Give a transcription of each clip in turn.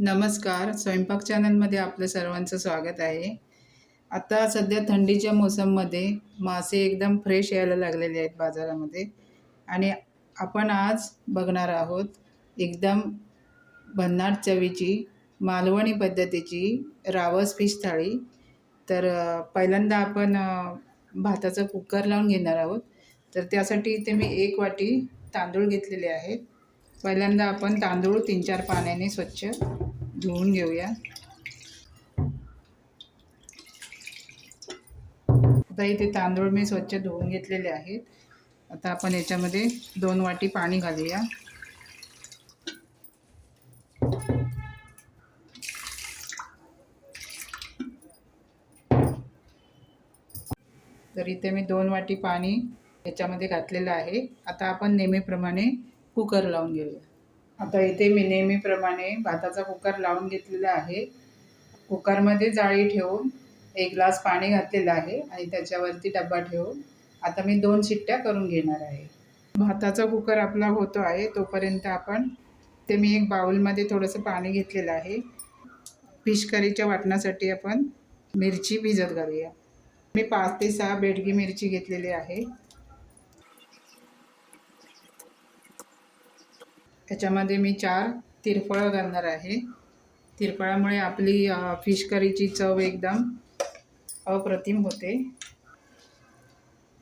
नमस्कार. स्वयंपाक चॅनलमध्ये आपलं सर्वांचं स्वागत आहे. आता सध्या थंडीच्या मोसममध्ये मासे एकदम फ्रेश यायला लागलेले आहेत बाजारामध्ये. आणि आपण आज बघणार आहोत एकदम भन्नाट चवीची मालवणी पद्धतीची रावस फिश थाळी. तर पहिल्यांदा आपण भाताचं कुकर लावून घेणार आहोत. तर त्यासाठी इथे मी एक वाटी तांदूळ घेतलेले आहेत. पहिल्यांदा आपण तांदूळ तीन चार पाण्याने स्वच्छ धुवून घेऊया. आता इथे तांदूळ मी स्वच्छ धुवून घेतलेले आहेत. आता आपण याच्यामध्ये दोन वाटी पाणी घालूया. तर इथे मी दोन वाटी पाणी याच्यामध्ये घातलेलं आहे. आता आपण नेहमीप्रमाणे कुकर लावून घेऊया. आता इथे मी नेहमीप्रमाणे भाताचा कुकर लावून घेतलेला आहे. कुकरमध्ये जाळी ठेवून एक ग्लास पाणी घातलेलं आहे आणि त्याच्यावरती डब्बा ठेवून आता मी दोन शिट्ट्या करून घेणार आहे. भाताचा कुकर आपला होतो आहे तोपर्यंत आपण ते मी एक बाउलमध्ये थोडंसं पाणी घेतलेलं आहे. फिश करीच्या वाटण्यासाठी आपण मिरची भिजत घालूया. मी पाच ते सहा बेडगी मिरची घेतलेली आहे. त्याच्यामध्ये मी चार तिरफळं घालणार आहे. तिरफळामुळे आपली फिश करीची चव एकदम अप्रतिम होते.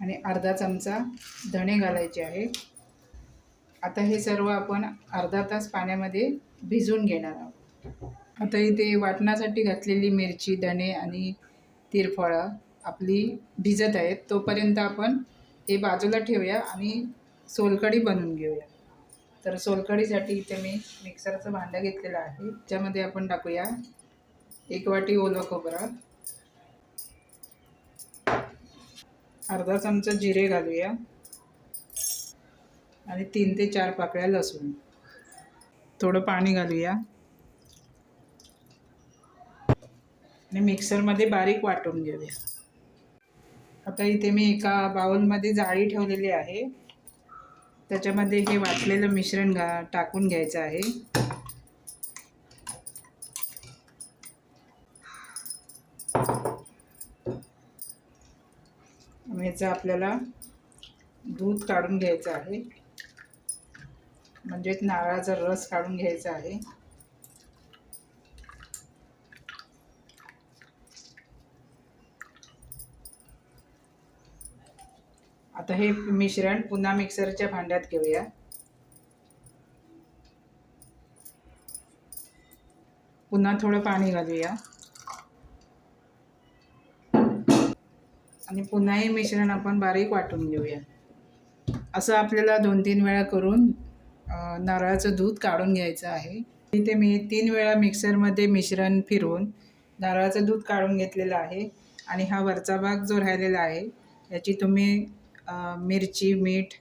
आणि अर्धा चमचा धणे घालायचे आहे. आता हे सर्व आपण अर्धा तास पाण्यामध्ये भिजून घेणार आहोत. आता इथे वाटण्यासाठी घातलेली मिरची धणे आणि तिरफळं आपली भिजत आहेत. तोपर्यंत आपण हे बाजूला ठेवूया आणि सोलकढी बनवून घेऊया. तर सोलकढीसाठी इथे मी मिक्सरचं भांडं घेतलेलं आहे. त्यामध्ये आपण टाकूया एक वाटी ओलं खोबरं. अर्धा चमचा जिरे घालूया. आणि तीन ते चार पाकळ्या लसूण. थोडं पाणी घालूया. आणि मिक्सरमध्ये बारीक वाटून घेऊया. आता इथे मी एका बाउलमध्ये जाळी ठेवलेली आहे. त्याच्यामध्ये हे वाटलेलं मिश्रण घा टाकून घ्यायचं आहे. ह्याचं आपल्याला दूध काढून घ्यायचं आहे. म्हणजेच नारळाचा रस काढून घ्यायचा आहे. आता हे मिश्रण पुन्हा मिक्सरच्या भांड्यात घेऊया. पुन्हा थोडं पाणी घालूया. आणि पुन्हा हे मिश्रण आपण बारीक वाटून घेऊया. असं आपल्याला दोन तीन वेळा करून नारळाचं दूध काढून घ्यायचं आहे. इथे मी तीन वेळा मिक्सरमध्ये मिश्रण फिरवून नारळाचं दूध काढून घेतलेलं आहे. आणि हा वरचा भाग जो राहिलेला आहे याची तुम्ही मिरची मीठ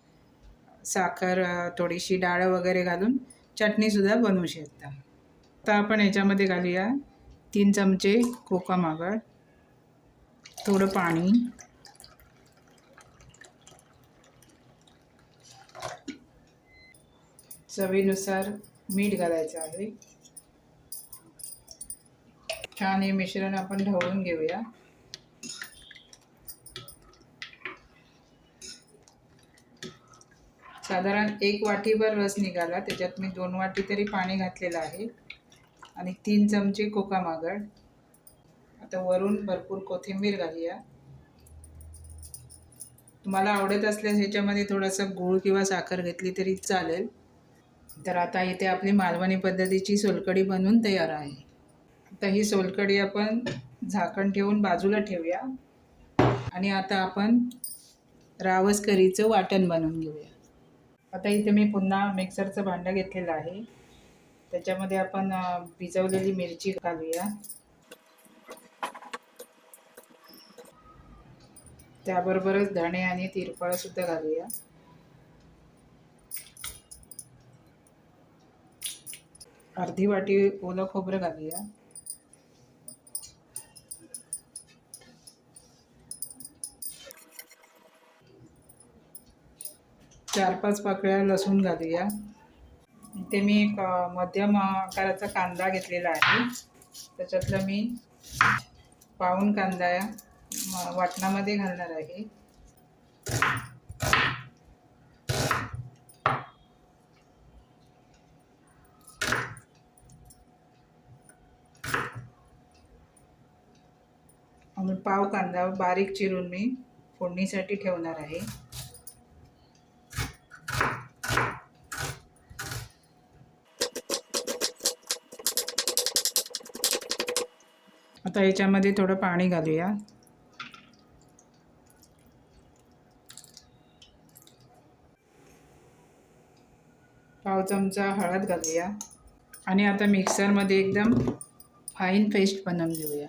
साखर थोडीशी डाळ वगैरे घालून चटणीसुद्धा बनवू शकता. आता आपण याच्यामध्ये घालूया तीन चमचे कोका मागळ थोडं पाणी. चवीनुसार मीठ घालायचं आहे. छान हे मिश्रण आपण ढवळून घेऊया. साधारण एक वाटीभर रस निघाला. त्याच्यात मी दोन वाटी तरी पाणी घातलेलं आहे. आणि तीन चमचे कोका मागड. आता वरून भरपूर कोथिंबीर घालूया. तुम्हाला आवडत असल्यास ह्याच्यामध्ये थोडंसं गूळ किंवा साखर घेतली तरी चालेल. तर आता इथे आपली मालवणी पद्धतीची सोलकढी बनवून तयार आहे. आता ही सोलकढी आपण झाकण ठेवून बाजूला ठेवूया. आणि आता आपण रावस करीचं वाटण बनवून घेऊया. आता इथे मी पुन्हा मिक्सरचं भांडं घेतलेलं आहे. त्याच्यामध्ये आपण भिजवलेली मिरची घालूया. त्याबरोबरच धणे आणि तिरफळ सुद्धा घालूया. अर्धी वाटी ओलं खोबरं घालूया. चार पाच पाकळ्या लसूण घालूया. इथे मी एक मध्यम आकाराचा कांदा घेतलेला आहे. त्याच्यातलं मी पाऊन कांदा वाटणामध्ये घालणार आहे. आणि पाव कांदा बारीक चिरून मी फोडणीसाठी ठेवणार आहे. आता याच्यामध्ये थोडं पाणी घालूया. पाव चमचा हळद घालूया. आणि आता मिक्सरमध्ये एकदम फाईन पेस्ट बनवून घेऊया.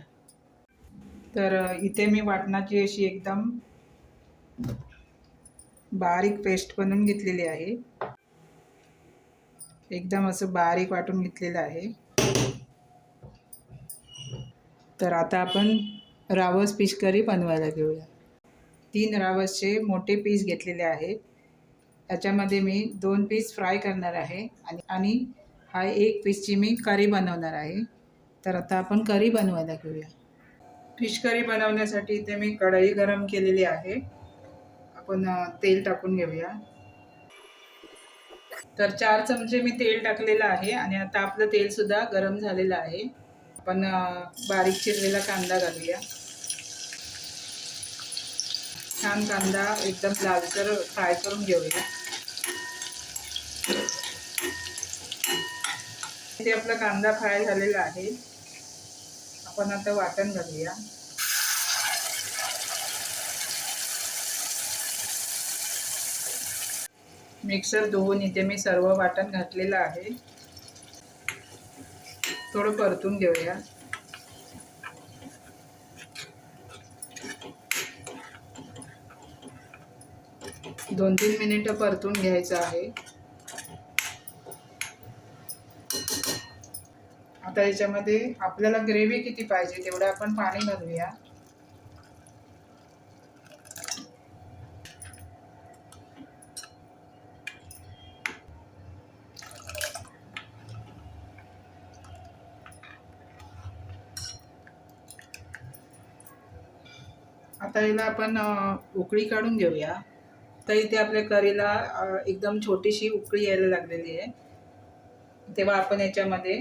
तर इथे मी वाटणाची अशी एकदम बारीक पेस्ट बनवून घेतलेली आहे. एकदम असं बारीक वाटून घेतलेलं आहे. तर आता आपण रावस फिश करी बनवायला घेऊया. तीन रावसचे मोठे पीस घेतलेले आहेत. त्याच्यामध्ये मी दोन पीस फ्राय करणार आहे आणि आणि हा एक पीसची मी करी बनवणार आहे. तर आता आपण करी बनवायला घेऊया. फिश करी बनवण्यासाठी इथे मी कढई गरम केलेली आहे. आपण तेल टाकून घेऊया. तर चार चमचे मी तेल टाकलेलं आहे आणि आता आपलं तेलसुद्धा गरम झालेलं आहे. आपण बारीक चिरलेला कांदा घालूया. छान कांदा एकदम लालसर फ्राय करून घेऊया. इथे आपला कांदा फ्राय झालेला आहे. आपण आता वाटण घालूया. मिक्सर धुवून इथे मी सर्व वाटण घातलेलं आहे. थोडं परतून घेऊया. दोन तीन मिनिटं परतून घ्यायचं आहे. आता याच्यामध्ये आपल्याला ग्रेव्ही किती पाहिजे तेवढं आपण पाणी घालूया. आता याला आपण उकळी काढून घेऊया. तर इथे आपल्या करीला एकदम छोटीशी उकळी यायला लागलेली आहे. तेव्हा आपण याच्यामध्ये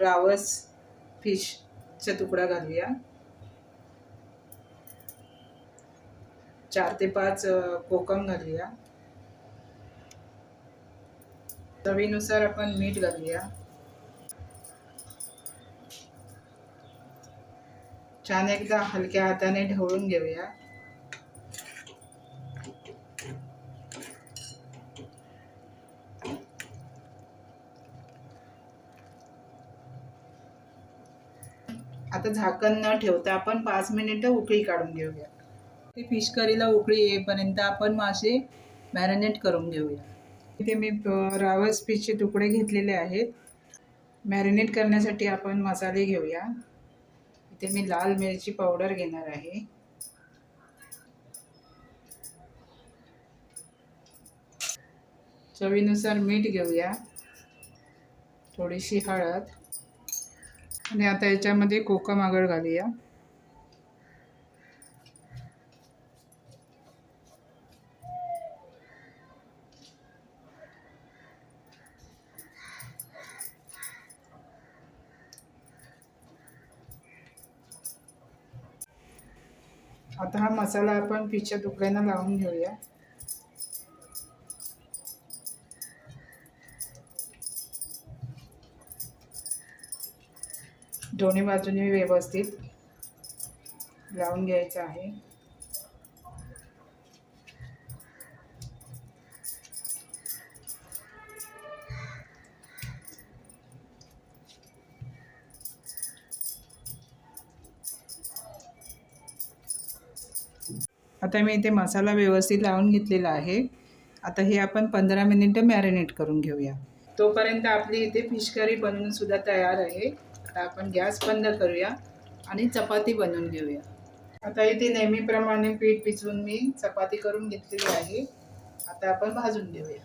रावस फिशचा तुकडा घालूया. चार ते पाच कोकम घालूया. चवीनुसार आपण मीठ घालूया. छान एकदा हलक्या हाताने ढवळून घेऊया. आता झाकण न ठेवता आपण पाच मिनिटं उकळी काढून घेऊया. ते फिश करीला उकळी येईपर्यंत आपण मासे मॅरिनेट करून घेऊया. इथे मी रावस फिशचे तुकडे घेतलेले आहेत. मॅरिनेट करण्यासाठी आपण मसाले घेऊया. इथे मी लाल मिरची पावडर घेणार आहे. चवीनुसार मीठ घेऊया. थोडीशी हळद. आणि आता याच्यामध्ये कोकम आगळ घालूया. आता हा मसाला आपण फिशच्या तुकड्यांना लावून घेऊया. दोन्ही बाजूने व्यवस्थित लावून घ्यायचं आहे. आता मी इथे मसाला व्यवस्थित लावून घेतलेला आहे. आता हे आपण पंधरा मिनिटं मॅरिनेट करून घेऊया. तोपर्यंत आपली इथे फिश करी बनवून सुद्धा तयार आहे. आता आपण गॅस बंद करूया आणि चपाती बनवून घेऊया. आता इथे नेहमीप्रमाणे पीठ पिचवून मी चपाती करून घेतलेली आहे. आता आपण भाजून घेऊया.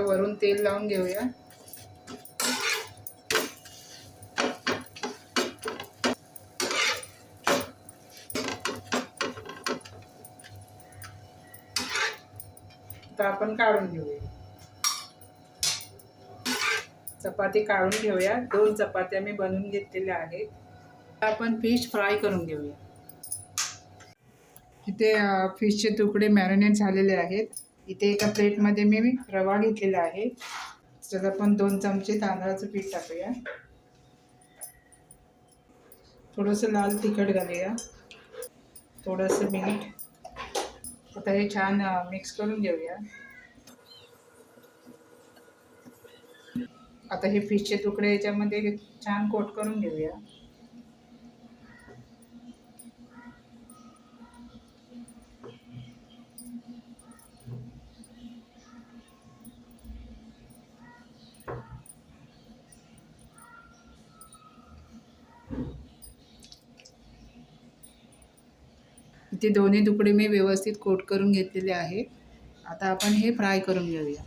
वरून तेल लावून घेऊया. आता आपण काढून घेऊया. चपाती काढून घेऊया. दोन चपात्या मी बनवून घेतलेल्या आहेत. आपण फिश फ्राय करून घेऊया. इथे फिशचे तुकडे मॅरिनेट झालेले आहेत. इथे एका प्लेटमध्ये मी रवा घेतलेला आहे. त्यात आपण दोन चमचे तांदळाचं पीठ टाकूया. थोडंसं लाल तिखट घालूया. थोडंसं मीठ. आता हे छान मिक्स करून घेऊया. आता हे फिशचे तुकडे याच्यामध्ये छान कोट करून घेऊया. ते दोन्ही तुकडे मी व्यवस्थित कोट करून घेतलेले आहे. आता आपण हे फ्राय करून घेऊया.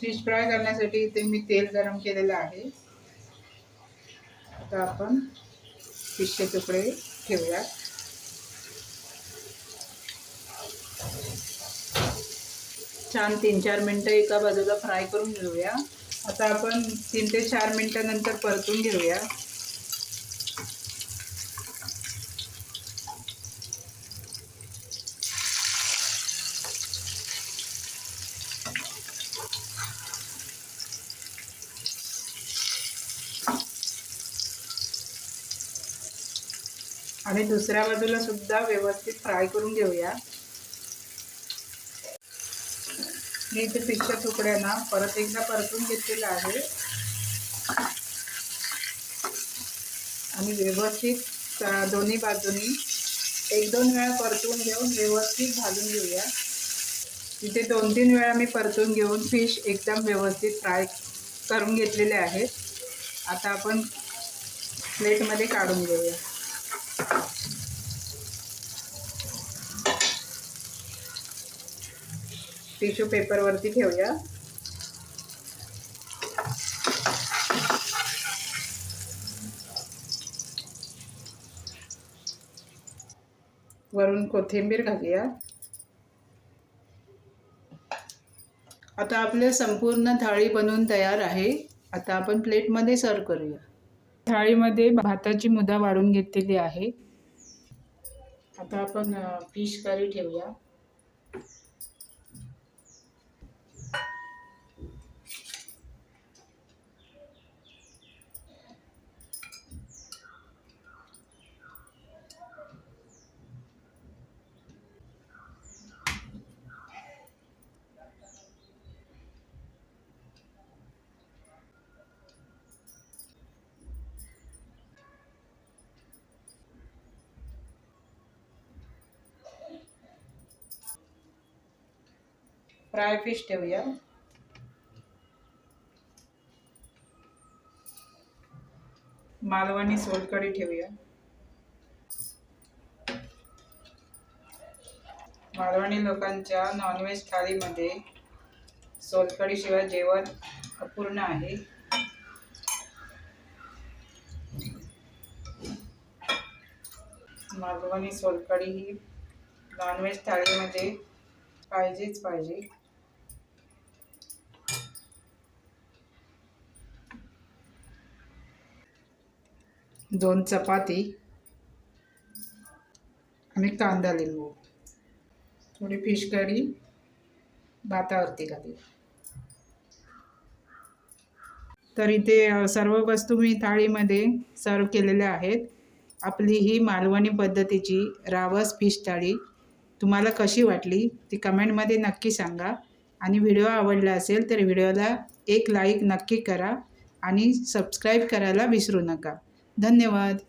फिश फ्राय करण्यासाठी इथे मी तेल गरम केलेलं आहे. आता आपण फिशचे तुकडे ठेवूया छान तीन चार मिनटं एका बाजूला फ्राय करून घेऊया. आता आपण तीन ते चार मिनटानंतर परतून घेऊया. आणि दुसऱ्या बाजूला सुद्धा व्यवस्थित फ्राय करून घेऊया. मी इथे फिशच्या तुकड्यांना परत एकदा परतून घेतलेलं आहे. आणि व्यवस्थित दोन्ही बाजूनी एक दोन वेळा परतून घेऊन व्यवस्थित भाजून घेऊया. इथे दोन तीन वेळा मी परतून घेऊन फिश एकदम व्यवस्थित फ्राय करून घेतलेले आहेत. आता आपण प्लेटमध्ये काढून घेऊया. टिश्यू पेपरवरती ठेवूया. वरून कोथिंबीर घालूया. आता आपले संपूर्ण थाळी बनवून तयार आहे. आता आपण प्लेटमध्ये सर्व करूया. थाळीमध्ये भाताची मुदा वाढून घेतलेली आहे. आता आपण फिश करी ठेवूया. फ्राय फिश ठेवूया. मालवणी सोलकढी ठेवूया. मालवणी लोकांच्या नॉनव्हेज थाळीमध्ये सोलकढीशिवाय जेवण अपूर्ण आहे. मालवणी सोलकढी ही नॉनव्हेज थाळीमध्ये पाहिजेच पाहिजे. दोन चपाती आणि कांदा लिंबू. थोडी फिश करी भातावरती घाली. तर इथे सर्व वस्तू मी थाळीमध्ये सर्व केलेल्या आहेत. आपली ही मालवणी पद्धतीची रावस फिश थाळी तुम्हाला कशी वाटली ती कमेंटमध्ये नक्की सांगा. आणि व्हिडिओ आवडला असेल तर व्हिडिओला एक लाईक नक्की करा आणि सबस्क्राईब करायला विसरू नका. धन्यवाद.